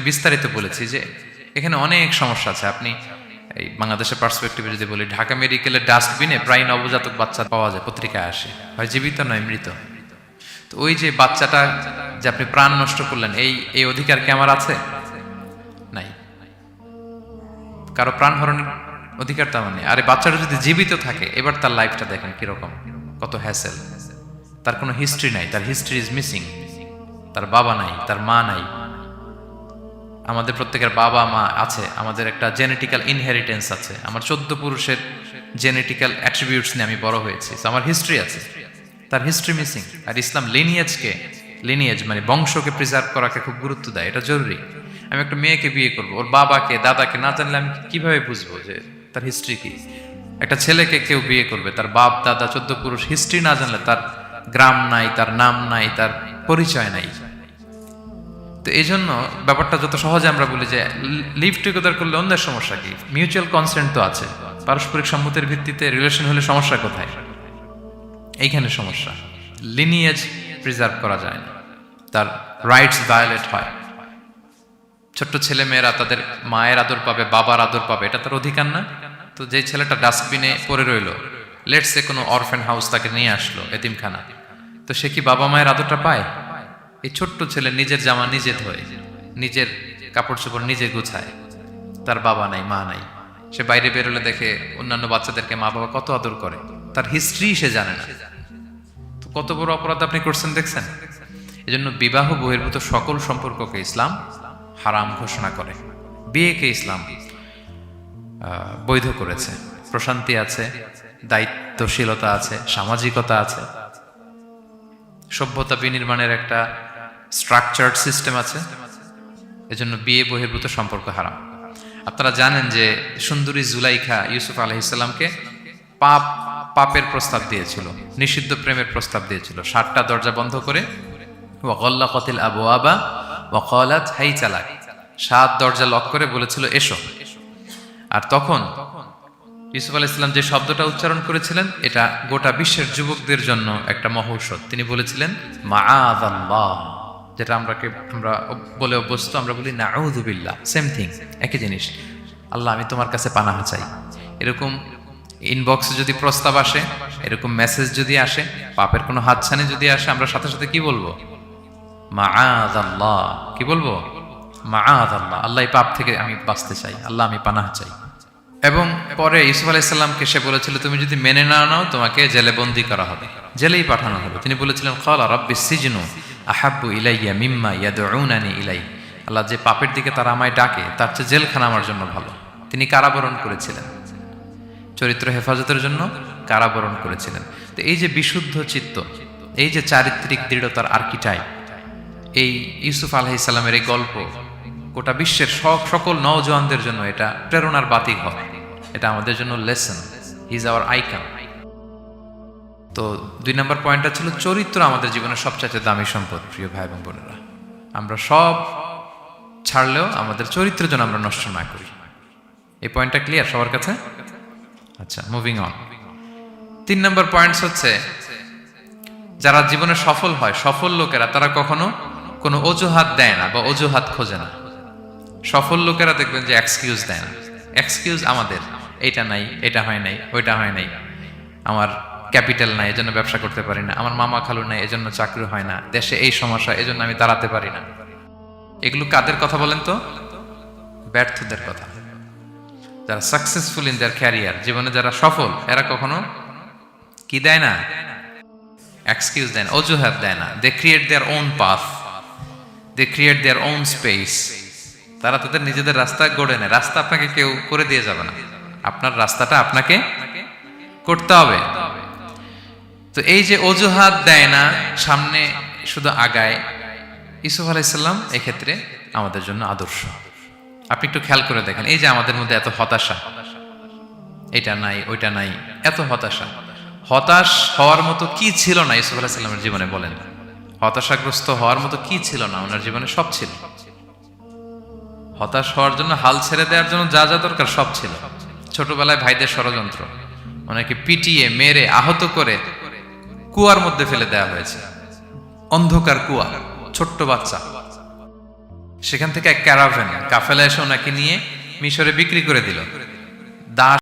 আমি বিস্তারিত বলেছি যে এখানে অনেক সমস্যা আছে। আপনি এই বাংলাদেশের পার্সপেক্টিভে যদি বলি, ঢাকা মেডিকেলের ডাস্টবিনে প্রায় নবজাতক বাচ্চা পাওয়া যায়, পত্রিকায় আসে। হয় জীবিত নয়, মৃত। তো ওই যে বাচ্চাটা যে আপনি প্রাণ নষ্ট করলেন, এই এই অধিকার কি আমার আছে? নাই। কারও প্রাণ হরণের অধিকার তো আমার নেই। আরে বাচ্চাটা যদি জীবিত থাকে, এবার তার লাইফটা দেখেন কীরকম, কত হ্যাসেল তার কোনো হিস্ট্রি নাই, তার হিস্ট্রি ইজ মিসিং তার বাবা নাই, তার মা নাই। আমাদের প্রত্যেকের বাবা মা আছে, আমাদের একটা জেনেটিক্যাল ইনহেরিটেন্স আছে। আমার চোদ্দ পুরুষের জেনেটিক্যাল অ্যাট্রিবিউটস নিয়ে আমি বড় হয়েছি। আমার হিস্ট্রি আছে। তার হিস্ট্রি মিসিং আর ইসলাম লিনিয়েজকে লিনিয়েজ মানে বংশকে প্রিজার্ভ করাকে খুব গুরুত্ব দেয়। এটা জরুরি। আমি একটা মেয়েকে বিয়ে করব, ওর বাবাকে, দাদাকে না জানলে আমি কীভাবে বুঝব যে তার হিস্ট্রি কি? একটা ছেলেকে কেউ বিয়ে করবে, তার বাপ, দাদা, চোদ্দ পুরুষ হিস্ট্রি না জানলে তার গ্রাম নাই, তার নাম নাই, তার পরিচয় নাই। তো এই জন্য ব্যাপারটা যত সহজে আমরা বলি যে লিভ টুগেদার করলে অন্যের সমস্যা কি? মিউচুয়াল কনসেন্ট তো আছে। পারস্পরিক সম্মতির ভিত্তিতে রিলেশন হলে সমস্যা কোথায়? এইখানে সমস্যা। লিনিয়েজ প্রিজার্ভ করা যায় না। তার রাইটস ভায়োলেট হয়। ছোট্ট ছেলে মেয়েরা তাদের মায়ের আদর পাবে, বাবার আদর পাবে, এটা তার অধিকার না? তো যে ছেলেটা ডাস্টবিনে পড়ে রইল লেটসে কোনো অরফেন হাউস তাকে নিয়ে আসলো, এতিমখানা। তো সে কি বাবা মায়ের আদরটা পায়? এই ছোট্ট ছেলে নিজের জামা নিজে ধোয়, নিজের কাপড় চোপড় নিজে গুছায়। তার বাবা নাই, মা নাই। সে বাইরে বেরোলে দেখে অন্যান্য বাচ্চাদেরকে মা বাবা কত আদর করে। তার হিস্ট্রি সে জানে না। তো কত বড় অপরাধ আপনি করছেন দেখছেন? এজন্য বিবাহ বহির্ভূত সকল সম্পর্ককে ইসলাম হারাম ঘোষণা করে। বিয়েকে ইসলাম বৈধ করেছে। প্রশান্তি আছে, দায়িত্বশীলতা আছে, সামাজিকতা আছে। সভ্যতা বিনির্মাণের একটা স্ট্রাকচার্ড সিস্টেম আছে। এজন্য বিয়ে বহির্ভূত সম্পর্ক হারাম। আপনারা জানেন যে সুন্দরী জুলাইখা ইউসুফ আলহিসাল্লামকে পাপ, পাপের প্রস্তাব দিয়েছিল, নিষিদ্ধ প্রেমের প্রস্তাব দিয়েছিল। সাতটা দরজা বন্ধ করে ওয়াকল্লা কতিল আবু আবা ওয়াকলাত হাই চালাক সাত দরজা লক করে বলেছিল, এসো। আর তখন ইউসুফ আলাহ ইসলাম যে শব্দটা উচ্চারণ করেছিলেন, এটা গোটা বিশ্বের যুবকদের জন্য একটা মহৌষধ। তিনি বলেছিলেন মাআযাল্লাহ যেটা আমরা আমরা বলে অভ্যস্ত, আমরা বলি নাউযুবিল্লাহ সেম থিং একই জিনিস। আল্লাহ, আমি তোমার কাছে পানাহা চাই। এরকম ইনবক্সে যদি প্রস্তাব আসে, এরকম মেসেজ যদি আসে, পাপের কোনো হাতছানি যদি আসে, আমরা সাথে সাথে কি বলব? মাআযাল্লাহ। কি বলব? মাআযাল্লাহ। আল্লাহ এই পাপ থেকে আমি বাঁচতে চাই। আল্লাহ, আমি পানাহা চাই। এবং পরে ইসুফ আলাইসাল্লামকে সে বলেছিল, তুমি যদি মেনে না নাও, তোমাকে জেলে বন্দি করা হবে। জেলেই পাঠানো হবে। তিনি বলেছিলেন কলা রব্বি সিজনু। আহাব্বু ইলাইয়া মিম্মা ইয়াদউনানি ইলাই আল্লাহ যে পাপের দিকে তারা আমায় ডাকে, তার চেয়ে জেলখানা আমার জন্য ভালো। তিনি কারাবরণ করেছিলেন। চরিত্র হেফাজতের জন্য কারাবরণ করেছিলেন। তো এই যে বিশুদ্ধ চিত্ত, এই যে চারিত্রিক দৃঢ়তার আর্কিটাইপ এই ইউসুফ আলহিসাল্লামের এই গল্প, গোটা বিশ্বের সব সকল নওজওয়ানদের জন্য এটা প্রেরণার বাতিক হয় এটা আমাদের জন্য লেসন ইজ আওয়ার আইকান তো দুই নম্বর পয়েন্টটা ছিল চরিত্র আমাদের জীবনের সবচাইতে দামি সম্পদ, প্রিয় ভাই এবং বোনেরা। আমরা সব ছাড়লেও আমাদের চরিত্র যেন আমরা নষ্ট না করি। এই পয়েন্টটা ক্লিয়ার সবার কাছে? আচ্ছা মুভিং অন তিন নম্বর পয়েন্টস হচ্ছে, যারা জীবনে সফল হয়, সফল লোকেরা, তারা কখনো কোনো অজুহাত দেয় না বা অজুহাত খোঁজে না। সফল লোকেরা দেখবেন যে এক্সকিউজ দেয় না। এক্সকিউজ আমাদের এটা নাই, এটা হয় নাই, ওইটা হয় নাই। আমার ক্যাপিটাল নাই, এজন্য ব্যবসা করতে পারি না। আমার মামা খালু নাই, এজন্য চাকরি হয় না। দেশে এই সমস্যা, এজন্য আমি দাঁড়াতে পারি না। এগুলো কাদের কথা বলেন তো? ব্যর্থদের কথা। যারা সাকসেসফুল ইন দেয়ার ক্যারিয়ার জীবনে যারা সফল, এরা কখনো কি দেয় না? এক্সকিউজ দেয় না, অজুহাত দেয় না। They create their own path they create their own space তারা তাদের নিজেদের রাস্তা গড়ে নেয়। রাস্তা আপনাকে কেউ করে দিয়ে যাবে না। আপনার রাস্তাটা আপনাকে করতে হবে। তো এই যে অজুহাত দেয় না, সামনে শুধু আগায়। ইসুফ আলাইসাল্লাম এক্ষেত্রে আমাদের জন্য আদর্শ। আপনি একটু খেয়াল করে দেখেন, এই যে আমাদের মধ্যে এত হতাশা, এটা নাই, ওইটা নাই, এত হতাশা। হতাশ হওয়ার মতো কি ছিল না ইসুফ আলাহিসাল্লামের জীবনে বলেন। হতাশাগ্রস্ত হওয়ার মতো কি ছিল না, ওনার জীবনে সব ছিল। হতাশ হওয়ার জন্য হাল ছেড়ে দেওয়ার জন্য যা যা দরকার সব ছিল। ছোটবেলায় ভাইদের ষড়যন্ত্র, ওনাকে পিটিয়ে, মেরে, আহত করে কুয়ার মধ্যে ফেলে দেয়া হয়েছে। অন্ধকার কুয়া, ছোট্ট বাচ্চা। সেখান থেকে এক ক্যারাভেন কাফেলা এসে ওনাকে নিয়ে মিশরে বিক্রি করে দিল। দাস